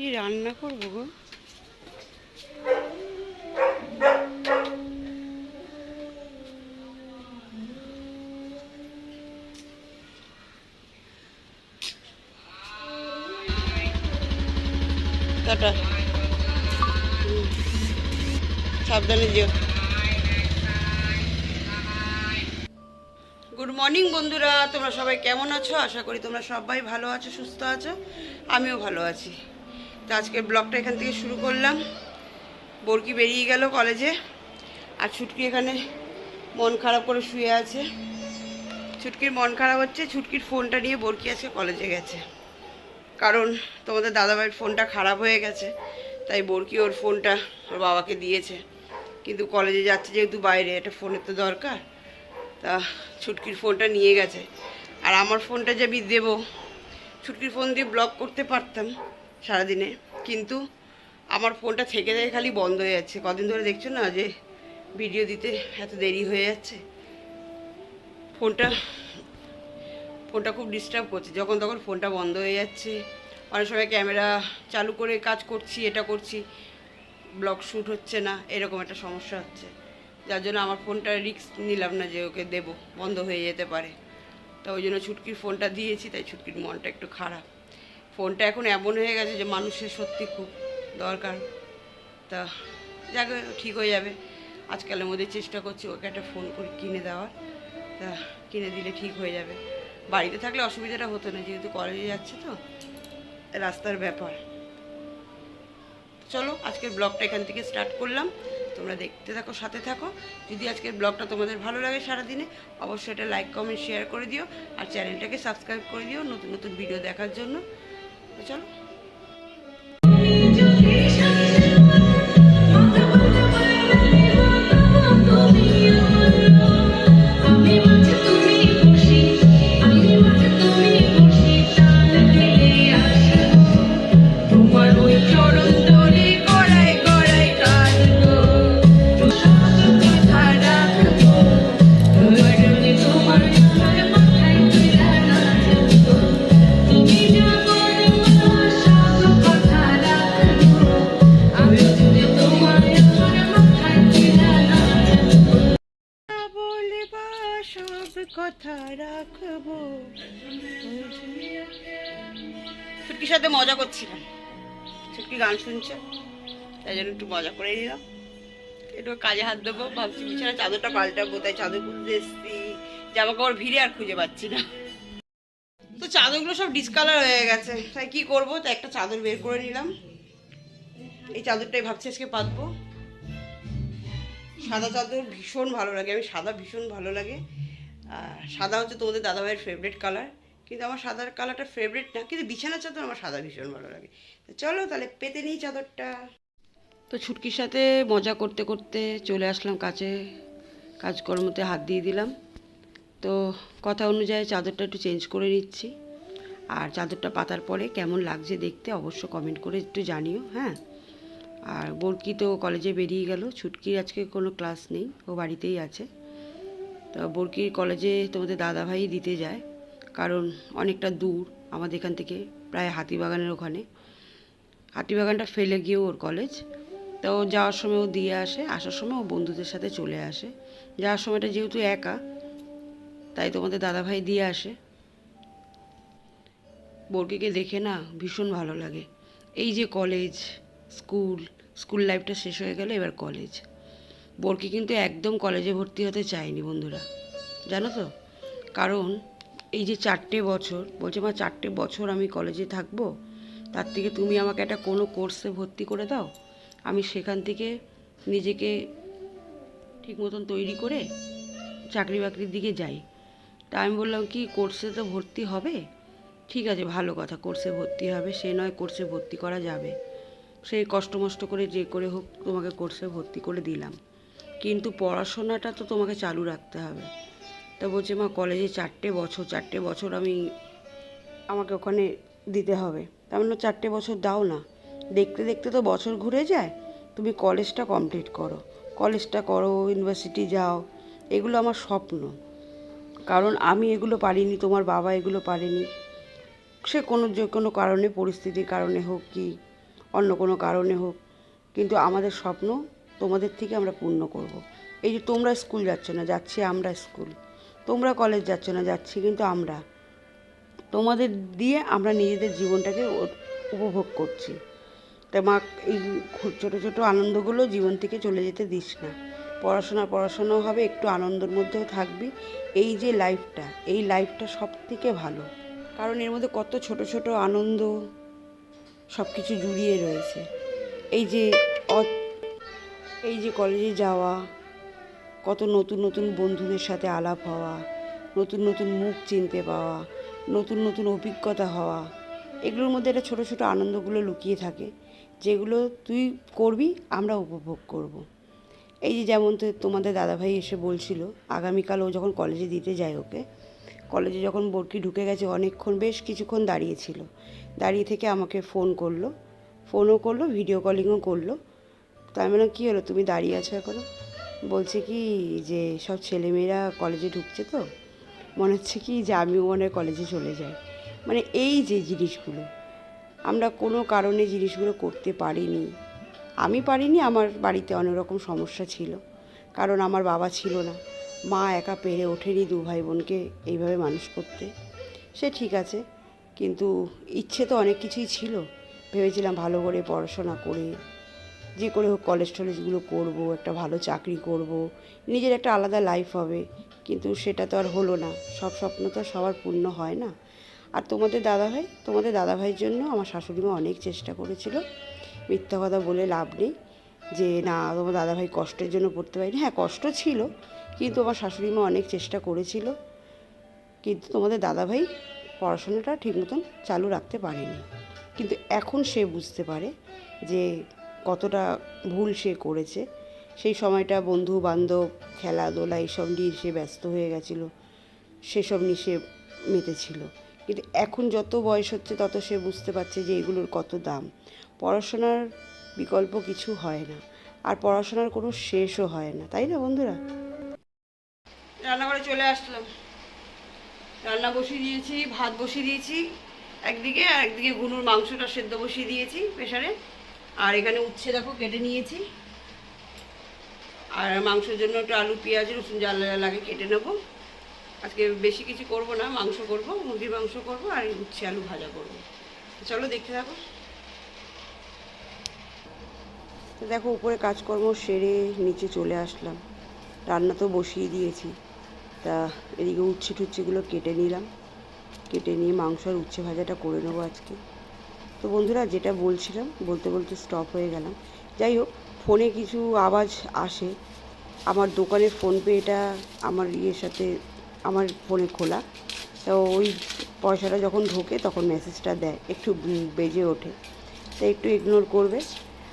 কি রান্না করব গো? সাবধানে যেও। গুড মর্নিং বন্ধুরা। তোমরা সবাই কেমন আছো? আশা করি তোমরা সবাই ভালো আছো, সুস্থ আছো। আমিও ভালো আছি। তো আজকের ব্লগটা এখান থেকে শুরু করলাম। বরকি বেরিয়ে গেল কলেজে আর ছুটকি এখানে মন খারাপ করে শুয়ে আছে। ছুটকির মন খারাপ হচ্ছে, ছুটকির ফোনটা নিয়ে বরকি আজকে কলেজে গেছে। কারণ তোমাদের দাদাভাইয়ের ফোনটা খারাপ হয়ে গেছে, তাই বরকি ওর ফোনটা ওর বাবাকে দিয়েছে। কিন্তু কলেজে যাচ্ছে যেহেতু বাইরে একটা ফোনের তো দরকার। তা ছুটকির ফোনটা নিয়ে গেছে। আর আমার ফোনটা যে আমি দেবো, ছুটকির ফোন দিয়ে ব্লক করতে পারতাম সারাদিনে। কিন্তু আমার ফোনটা থেকে থেকে খালি বন্ধ হয়ে যাচ্ছে। কদিন ধরে দেখছ না যে ভিডিও দিতে এত দেরি হয়ে যাচ্ছে? ফোনটা ফোনটা খুব ডিস্টার্ব করছে। যখন তখন ফোনটা বন্ধ হয়ে যাচ্ছে। অনেক সময় ক্যামেরা চালু করে কাজ করছি, এটা করছি। ব্লগ শ্যুট হচ্ছে না, এরকম একটা সমস্যা হচ্ছে। যার জন্য আমার ফোনটা রিস্ক নিলাম না যে ওকে দেবো, বন্ধ হয়ে যেতে পারে। তা ওই জন্য ছুটকির ফোনটা দিয়েছি, তাই ছুটকির মনটা একটু খারাপ। ফোনটা এখন এমন হয়ে গেছে যে মানুষের সত্যি খুব দরকার। তা যাকে, ঠিক হয়ে যাবে। আজকালের মধ্যে চেষ্টা করছি ওকে একটা ফোন করে কিনে দেওয়ার। তা কিনে দিলে ঠিক হয়ে যাবে। বাড়িতে থাকলে অসুবিধাটা হতো না, যেহেতু কলেজে যাচ্ছে তো, রাস্তার ব্যাপার। চলো, আজকের ব্লগটা এখান থেকে স্টার্ট করলাম। তোমরা দেখতে থাকো, সাথে থাকো। যদি আজকের ব্লগটা তোমাদের ভালো লাগে সারাদিনে, অবশ্যই এটা লাইক, কমেন্ট শেয়ার করে দিও। আর চ্যানেলটাকে সাবস্ক্রাইব করে দিও নতুন নতুন ভিডিও দেখার জন্য। তো চলো গান শুনছে, তাই জন্য একটু মজা করে নিলাম। একটু কাজে হাত দেবো, ভাবছি বিছানা চাদরটা পাল্টাবো, তাই চাদর খুঁজতে এসছি। জামা কাপড় ভিড়ে আর খুঁজে পাচ্ছি না। তো চাদরগুলো সব ডিসকালার হয়ে গেছে। তাই কি করব? তাই একটা চাদর বের করে নিলাম। এই চাদরটাই ভাবছি আজকে পাতবো। সাদা চাদর ভীষণ ভালো লাগে, আমি সাদা ভীষণ ভালো লাগে। সাদা হচ্ছে তোমাদের দাদাভাইয়ের ফেভারিট কালার কিন্তু আমার সাদার কালারটা ফেভারিট না, কিন্তু বিছানার চাদর আমার সাদা ভীষণ ভালো লাগে। চলো তাহলে পেতে নিই চাদরটা। তো ছুটকির সাথে মজা করতে করতে চলে আসলাম কাছে কাজকর্মতে হাত দিয়ে দিলাম। তো কথা অনুযায়ী চাদরটা একটু চেঞ্জ করে নিচ্ছি। আর চাদরটা পাতার পরে কেমন লাগছে দেখতে অবশ্য কমেন্ট করে একটু জানিও হ্যাঁ? আর বরকি তো কলেজে বেরিয়ে গেল। ছুটকির আজকে কোনো ক্লাস নেই, ও বাড়িতেই আছে। তো বরকির কলেজে তোমাদের দাদাভাই দিতে যায়, কারণ অনেকটা দূর আমাদের এখান থেকে, প্রায় হাতিবাগানের ওখানে। হাতিবাগানটা ফেলে গিয়েও ওর কলেজ তো ও যাওয়ার সময় ও দিয়ে আসে, আসার সময় ও বন্ধুদের সাথে চলে আসে। যাওয়ার সময়টা যেহেতু একা, তাই তোমাদের দাদাভাই দিয়ে আসে। বর্গিকে দেখে না ভীষণ ভালো লাগে। এই যে কলেজ স্কুল স্কুল লাইফটা শেষ হয়ে গেল, এবার কলেজ বর্কি কিন্তু একদম কলেজে ভর্তি হতে চায়নি বন্ধুরা, জানো তো? কারণ এই যে চারটে বছর, বলছে মা, চারটে বছর আমি কলেজে থাকব তার থেকে তুমি আমাকে একটা কোনো কোর্সে ভর্তি করে দাও। আমি সেখান থেকে নিজেকে ঠিক মতন তৈরি করে চাকরি বাকরির দিকে যাই। তা আমি বললাম, কি কোর্সে তো ভর্তি হবে? ঠিক আছে, ভালো কথা কোর্সে ভর্তি হবে, সে নয় কোর্সে ভর্তি করা যাবে। সেই কষ্ট মষ্ট করে যে করে হোক, তোমাকে কোর্সে ভর্তি করে দিলাম। কিন্তু পড়াশোনাটা তো তোমাকে চালু রাখতে হবে। তা বলছে, মা কলেজে চারটে বছর চারটে বছর আমি আমাকে ওখানে দিতে হবে। তা আমি চারটে বছর দাও না। দেখতে দেখতে তো বছর ঘুরে যায়। তুমি কলেজটা কমপ্লিট করো। কলেজটা করো ইউনিভার্সিটি যাও। এগুলো আমার স্বপ্ন। কারণ আমি এগুলো পারিনি, তোমার বাবা এগুলো পারেনি। সে কোনো যে কোনো কারণে, পরিস্থিতির কারণে হোক কি, অন্য কোনো কারণে হোক, কিন্তু আমাদের স্বপ্ন তোমাদের থেকে আমরা পূর্ণ করব। এই যে তোমরা স্কুল যাচ্ছ না, যাচ্ছি আমরা স্কুল তোমরা কলেজ যাচ্ছ না, যাচ্ছি কিন্তু আমরা। তোমাদের দিয়ে আমরা নিজেদের জীবনটাকে উপভোগ করছি। তাই মা, এই ছোটো ছোটো আনন্দগুলো জীবন থেকে চলে যেতে দিস না। পড়াশোনা, পড়াশোনাও হবে, একটু আনন্দের মধ্যেও থাকবি। এই যে লাইফটা এই লাইফটা সব থেকে ভালো। কারণ এর মধ্যে কত ছোট ছোট আনন্দ সব কিছু জুড়িয়ে রয়েছে। এই যে এই যে কলেজে যাওয়া, কত নতুন নতুন বন্ধুদের সাথে আলাপ হওয়া, নতুন নতুন মুখ চিনতে পাওয়া নতুন নতুন অভিজ্ঞতা হওয়া, এগুলোর মধ্যে একটা ছোটো ছোটো আনন্দগুলো লুকিয়ে থাকে, যেগুলো তুই করবি, আমরা উপভোগ করব। এই যে যেমন তো তোমাদের দাদাভাই এসে বলছিল, আগামীকাল ও যখন কলেজে দিতে যায় ওকে, কলেজে যখন বরকি ঢুকে গেছে, অনেকক্ষণ বেশ কিছুক্ষণ দাঁড়িয়েছিল দাঁড়িয়ে থেকে আমাকে ফোন করল, ফোনও করল, ভিডিও কলিংও করল। তো মানে কী হলো, তুমি দাঁড়িয়ে আছো এখনও? বলছে কি যে সব ছেলেমেয়েরা কলেজে ঢুকছে তো মনে হচ্ছে কি যে আমিও মনে কলেজে চলে যাই। মানে এই যে জিনিসগুলো, আমরা কোনো কারণে জিনিসগুলো করতে পারিনি। আমি পারিনি, আমার বাড়িতে অনেক রকম সমস্যা ছিল। কারণ আমার বাবা ছিল না। মা একা পেরে ওঠেনি দু ভাই বোনকে এইভাবে মানুষ করতে। সে ঠিক আছে, কিন্তু ইচ্ছে তো অনেক কিছুই ছিল। ভেবেছিলাম ভালো করে পড়াশোনা করে যে করে হোক কলেজ টলেজগুলো করব, একটা ভালো চাকরি করব, নিজের একটা আলাদা লাইফ হবে। কিন্তু সেটা তো আর হলো না। সব স্বপ্ন তো আর সবার পূর্ণ হয় না। আর তোমাদের দাদাভাই, তোমাদের দাদাভাইয়ের জন্য আমার শাশুড়িমা অনেক চেষ্টা করেছিল। মিথ্যা কথা বলে লাভ নেই। যে না, তোমার দাদাভাই কষ্টের জন্য পড়তে পারিনি। হ্যাঁ কষ্ট ছিল, কিন্তু আমার শাশুড়িমা অনেক চেষ্টা করেছিল। কিন্তু তোমাদের দাদাভাই পড়াশোনাটা ঠিক মতন চালু রাখতে পারেনি। কিন্তু এখন সে বুঝতে পারে যে কতটা ভুল সে করেছে। সেই সময়টা বন্ধু বান্ধব খেলাধুলা এইসব নিয়ে সে ব্যস্ত হয়ে গেছিল। সেসব নিয়ে সে মেতেছিল। কিন্তু এখন যত বয়স হচ্ছে, তত সে বুঝতে পারছে যে এগুলোর কত দাম। পড়াশোনার বিকল্প কিছু হয় না। আর পড়াশোনার কোনো শেষও হয় না। তাই না, বন্ধুরা? রান্নাঘরে চলে আসলাম। রান্না বসিয়ে দিয়েছি, ভাত বসিয়ে দিয়েছি একদিকে, আর একদিকে গুনুর মাংসটা সেদ্ধ বসিয়ে দিয়েছি প্রেশারে আর এখানে উচ্ছে দেখো কেটে নিয়েছি। আর মাংসের জন্য একটু আলু, পেঁয়াজ, রসুন, যা লাগে কেটে নেব। আজকে বেশি কিছু করব না, মাংস করব, মুরগির মাংস করব আর উচ্ছে আলু ভাজা করব। চলো দেখতে থাকো। দেখো, উপরে কাজকর্ম সেরে নিচে চলে আসলাম। রান্না তো বসিয়ে দিয়েছি। তা এদিকে উচ্ছে টুচ্ছেগুলো কেটে নিলাম। কেটে নিয়ে মাংস আর উচ্ছে ভাজাটা করে নেব আজকে। তো বন্ধুরা যেটা বলছিলাম, বলতে বলতে স্টপ হয়ে গেলাম। যাই হোক, ফোনে কিছু আওয়াজ আসে। আমার দোকানের ফোনপেটা আমার ইয়ের সাথে, আমার ফোনে খোলা। তো ওই পয়সাটা যখন ঢোকে তখন মেসেজটা দেয়। একটু বেজে ওঠে। তো একটু ইগনোর করবে।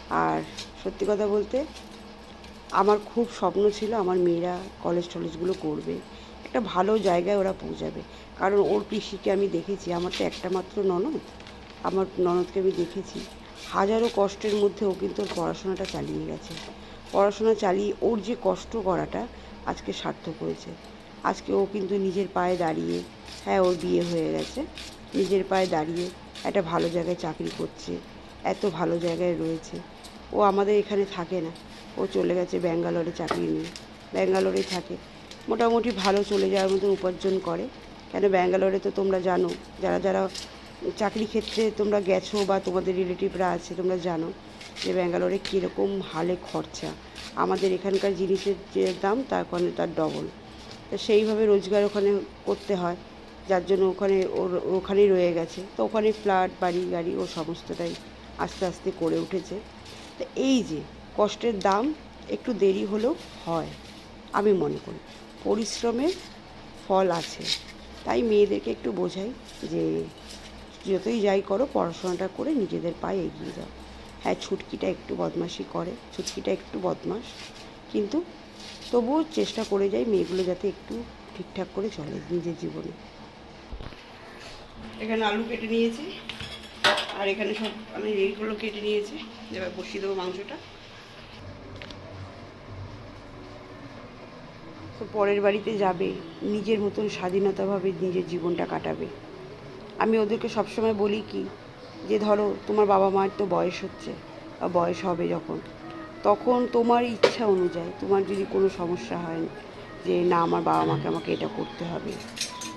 আর সত্যি কথা বলতে, আমার খুব স্বপ্ন ছিল আমার মেয়েরা কলেজ টলেজগুলো করবে। একটা ভালো জায়গায় ওরা পৌঁছাবে। কারণ ওর পিসিকে আমি দেখেছি। আমার তো একটা মাত্র ননদ। আমার ননদকে আমি দেখেছি। হাজারো কষ্টের মধ্যে ও কিন্তু ওর পড়াশোনাটা চালিয়ে গেছে। পড়াশোনা চালিয়ে ওর যে কষ্ট করাটা আজকে সার্থক হয়েছে। আজকে ও কিন্তু নিজের পায়ে দাঁড়িয়ে হ্যাঁ ওর বিয়ে হয়ে গেছে। নিজের পায়ে দাঁড়িয়ে একটা ভালো জায়গায় চাকরি করছে, এত ভালো জায়গায় রয়েছে। ও আমাদের এখানে থাকে না। ও চলে গেছে ব্যাঙ্গালোরে চাকরি নিয়ে। ব্যাঙ্গালোরেই থাকে। মোটামুটি ভালো চলে যাওয়ার মতো উপার্জন করে। কেন ব্যাঙ্গালোরে তো তোমরা জানো, যারা যারা চাকরি ক্ষেত্রে তোমরা গেছো বা তোমাদের রিলেটিভরা আছে, তোমরা জানো যে ব্যাঙ্গালোরে কীরকম হালে খরচা। আমাদের এখানকার জিনিসের যে দাম, তার ওখানে তার ডবল তো সেইভাবে রোজগার ওখানে করতে হয়, যার জন্য ওখানে ওর, ওখানেই রয়ে গেছে। তো ওখানে ফ্ল্যাট, বাড়ি, গাড়ি, ও সমস্তটাই আস্তে আস্তে করে উঠেছে। তো এই যে কষ্টের দাম একটু দেরি হলেও হয়, আমি মনে করি। পরিশ্রমের ফল আছে। তাই মেয়েদেরকে একটু বোঝাই যে যতই যাই করো, পড়াশোনাটা করে নিজেদের পায়ে এগিয়ে যাও। হ্যাঁ ছুটকিটা একটু বদমাশি করে, ছুটকিটা একটু বদমাস কিন্তু তবুও চেষ্টা করে যাই মেয়েগুলো যাতে একটু ঠিকঠাক করে চলে নিজের জীবনে। এখানে আলু কেটে নিয়েছি, আর এখানে সব আমি এইগুলো কেটে নিয়েছি। এবার বসিয়ে দেবো মাংসটা। তো পরের বাড়িতে যাবে, নিজের মতন স্বাধীনতাভাবে নিজের জীবনটা কাটাবে। আমি ওদেরকে সবসময় বলি কি যে ধরো তোমার বাবা মায়ের তো বয়স হচ্ছে বয়স হবে যখন, তখন তোমার ইচ্ছা অনুযায়ী, তোমার যদি কোনো সমস্যা হয় যে না, আমার বাবা মাকে আমাকে এটা করতে হবে,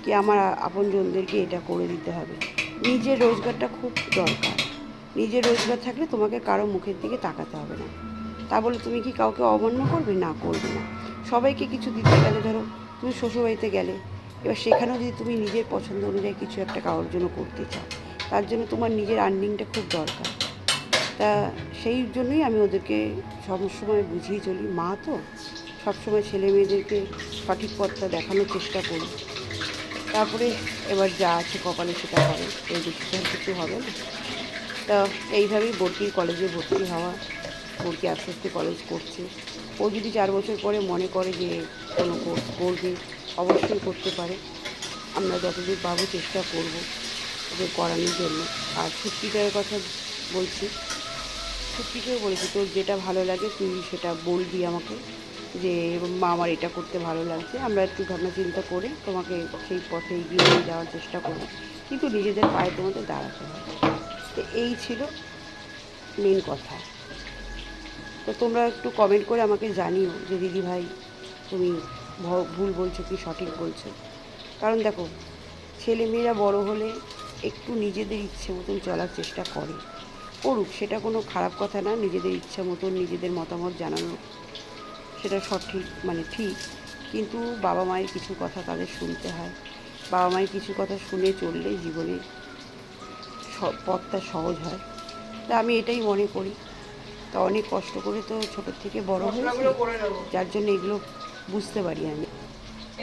কি আমার আপনজনদেরকে এটা করে দিতে হবে, নিজের রোজগারটা খুব দরকার। নিজের রোজগার থাকলে তোমাকে কারও মুখের দিকে তাকাতে হবে না। তা বলে তুমি কি কাউকে অমান্য করবে? না করবে না। সবাইকে কিছু দিতে গেলে ধরো, তুমি শ্বশুরবাড়িতে গেলে এবার সেখানেও যদি তুমি নিজের পছন্দ অনুযায়ী কিছু একটা কারোর জন্য করতে চাও, তার জন্য তোমার নিজের আর্নিংটা খুব দরকার। তা সেই জন্যই আমি ওদেরকে সবসময় বুঝিয়ে চলি, মা তো সবসময় ছেলে মেয়েদেরকে সঠিক পথটা দেখানোর চেষ্টা করি তারপরে এবার যা আছে কপালে সেটা হবে, এই বেশি কিছু হবে না। তা এইভাবেই বর্তির কলেজে ভর্তি হওয়া বর্তি আস্তে আস্তে কলেজ করছে। ও যদি চার বছর পরে মনে করে যে কোনো কোর্স করবে অবশ্যই করতে পারে। আমরা যতদূর পাবো চেষ্টা করব ওদের করানোর জন্য। আর ছুটিটার কথা বলছি। ছুটিকেও বলেছি, তোর যেটা ভালো লাগে তুই সেটা বলবি আমাকে যে মা আমার এটা করতে ভালো লাগছে। আমরা একটু ভাবনা চিন্তা করে তোমাকে সেই পথে এগিয়ে নিয়ে যাওয়ার চেষ্টা করব। কিন্তু নিজেদের পায়ে তোমাদের দাঁড়াতে হবে। তো এই ছিল মেন কথা। তো তোমরা একটু কমেন্ট করে আমাকে জানিও যে দিদি ভাই তুমি ভুল বলছো কি সঠিক বলছো। কারণ দেখো ছেলে মেয়েরা বড় হলে একটু নিজেদের ইচ্ছে মতন চলার চেষ্টা করে করুক সেটা কোনো খারাপ কথা না নিজেদের ইচ্ছা মতন নিজেদের মতামত জানানো সেটা সঠিক মানে ঠিক। কিন্তু বাবা মায়ের কিছু কথা তাদের শুনতে হয়। বাবা মায়ের কিছু কথা শুনে চললে জীবনে স- পথটা সহজ হয়। তা আমি এটাই মনে করি। তা অনেক কষ্ট করে তো ছোটোর থেকে বড় হয়েছে যার জন্য এগুলো বুঝতে পারি আমি।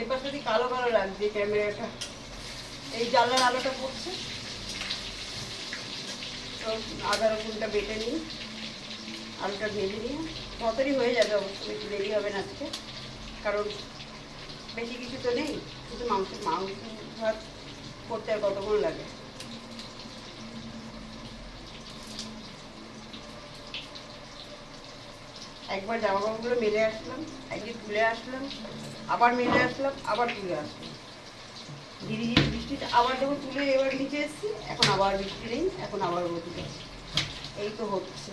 পাশে দিয়ে কালো লাগছে ক্যামেরাটা। এই জানলার আলোটা পড়ছে। বেটে ততই হয়ে যাবে দেরি হবে না আজকে। কারণ বেশি কিছু তো নেই, শুধু মাংস মাংস ভাত করতে আর কতক্ষণ লাগে? একবার জামা কাপড়গুলো মেলে আসলাম, একদিন তুলে আসলাম, আবার মেলে আসলাম, আবার তুলে আসলাম। ধীরে ধীরে বৃষ্টিটা আবার যখন তুলে এবার নিচে এসেছি, এখন আবার বৃষ্টি নেই, এখন আবার উঠেছে এই তো হচ্ছে।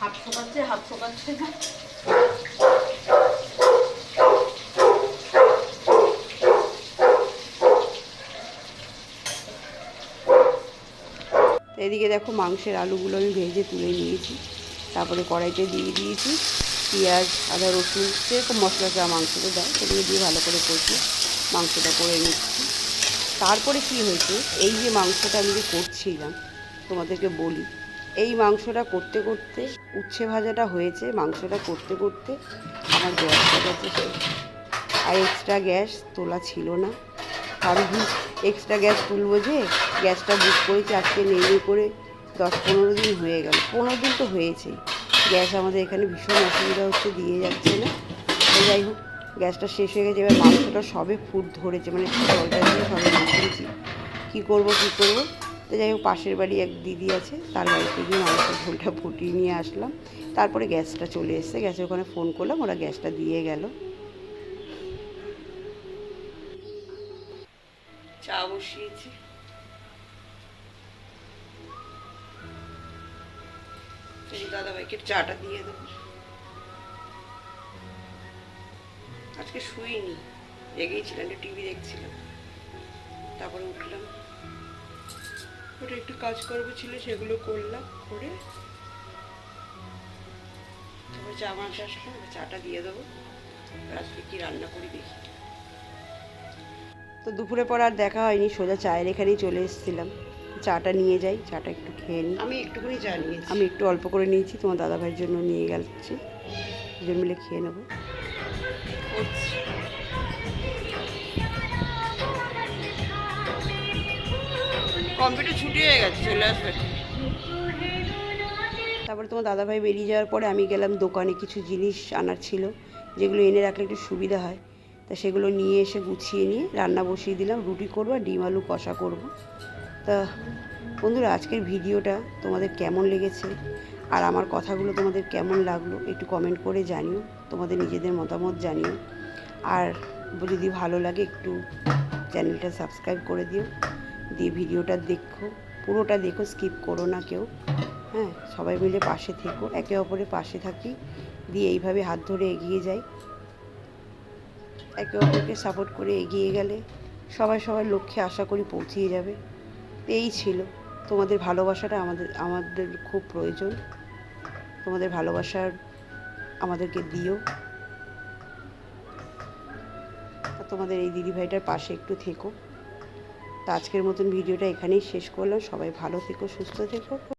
হাত শোকাচ্ছে হাত শোকাচ্ছে না। এদিকে দেখো মাংসের আলুগুলো আমি ভেজে তুলে নিয়েছি। তারপরে কড়াইতে দিয়ে দিয়েছি পেঁয়াজ, আদা, রসুন যেরকম মশলা যা মাংসটা দেয় সেগুলো দিয়ে ভালো করে কষি মাংসটা করে নিচ্ছি। তারপরে কি হয়েছে? এই যে মাংসটা আমি যে করছিলাম, তোমাদেরকে বলি, এই মাংসটা করতে করতে উচ্ছে ভাজাটা হয়েছে। মাংসটা করতে করতে আমার গ্যাসটা গেছে। আর এক্সট্রা গ্যাস তোলা ছিল না। আমি এক্সট্রা গ্যাস তুলবো যে, গ্যাসটা বুক করেছি, আজকে নেই করে দশ পনেরো দিন হয়ে গেল। পনেরো দিন তো হয়েছেই। গ্যাস আমাদের এখানে ভীষণ অসুবিধা হচ্ছে, দিয়ে যাচ্ছে না। তো যাই হোক, গ্যাসটা শেষ হয়ে গেছে, এবার মাংসটা সবে ফুট ধরেছে মানে জলটা দিয়ে সবে মাখিয়েছি। কী করব কী করব? তো যাই হোক, পাশের বাড়ি এক দিদি আছে, তার বাড়িতে গিয়ে মাংসের ঝোলটা ফুটিয়ে নিয়ে আসলাম। তারপরে গ্যাসটা চলে এসছে, গ্যাসের ওখানে ফোন করলাম, ওরা গ্যাসটা দিয়ে গেল। চা বসিয়েছি। দাদাভাইকে চাটা দিয়ে দেবো। আজকে শুইনি, জেগেইছিলাম একটু টিভি দেখছিলাম। তারপরে উঠলাম। ওটা একটু কাজ করব ছিল, সেগুলো করলাম, করে তারপর চা মাছ আসলাম চাটা দিয়ে দেবো। রাত্রে কি রান্না করি দেখি। তো দুপুরে পর আর দেখা হয়নি, সোজা চায়ের এখানেই চলে এসেছিলাম। চাটা নিয়ে যাই চাটা একটু খেয়ে নিই। আমি একটুখানি চা নিয়েছি। আমি একটু অল্প করে নিয়েছি তোমার দাদাভাইয়ের জন্য নিয়ে গেছি। দুজন মিলে খেয়ে নেব। কম্পিউটার ছুটি হয়ে গেছে চলে আসবে। তারপরে তোমার দাদাভাই বেরিয়ে যাওয়ার পরে আমি গেলাম দোকানে কিছু জিনিস আনার ছিল যেগুলো এনে রাখলে একটু সুবিধা হয়। তা সেগুলো নিয়ে এসে গুছিয়ে নিয়ে রান্না বসিয়ে দিলাম রুটি করব আর ডিম আলু কষা করব। তা বন্ধুরা, আজকের ভিডিওটা তোমাদের কেমন লেগেছে? আর আমার কথাগুলো তোমাদের কেমন লাগল, একটু কমেন্ট করে জানিও। তোমাদের নিজেদের মতামত জানিও। আর যদি ভালো লাগে, একটু চ্যানেলটা সাবস্ক্রাইব করে দিও। দিয়ে ভিডিওটা দেখো, পুরোটা দেখো স্কিপ করো না কেউ। হ্যাঁ সবাই মিলে পাশে থেকো, একে অপরের পাশে থাকি, দিয়ে এইভাবে হাত ধরে এগিয়ে যাই। একে অপরকে সাপোর্ট করে এগিয়ে গেলে সবাই সবার লক্ষ্যে আশা করি পৌঁছিয়ে যাবে। এই ছিল। তোমাদের ভালোবাসাটা আমাদের আমাদের খুব প্রয়োজন। তোমাদের ভালোবাসার আমাদেরকে দিও। তোমাদের এই দিদিভাইটার পাশে একটু থেকো। তো আজকের মতন ভিডিওটা এখানেই শেষ করলাম। সবাই ভালো থেকো, সুস্থ থেকো।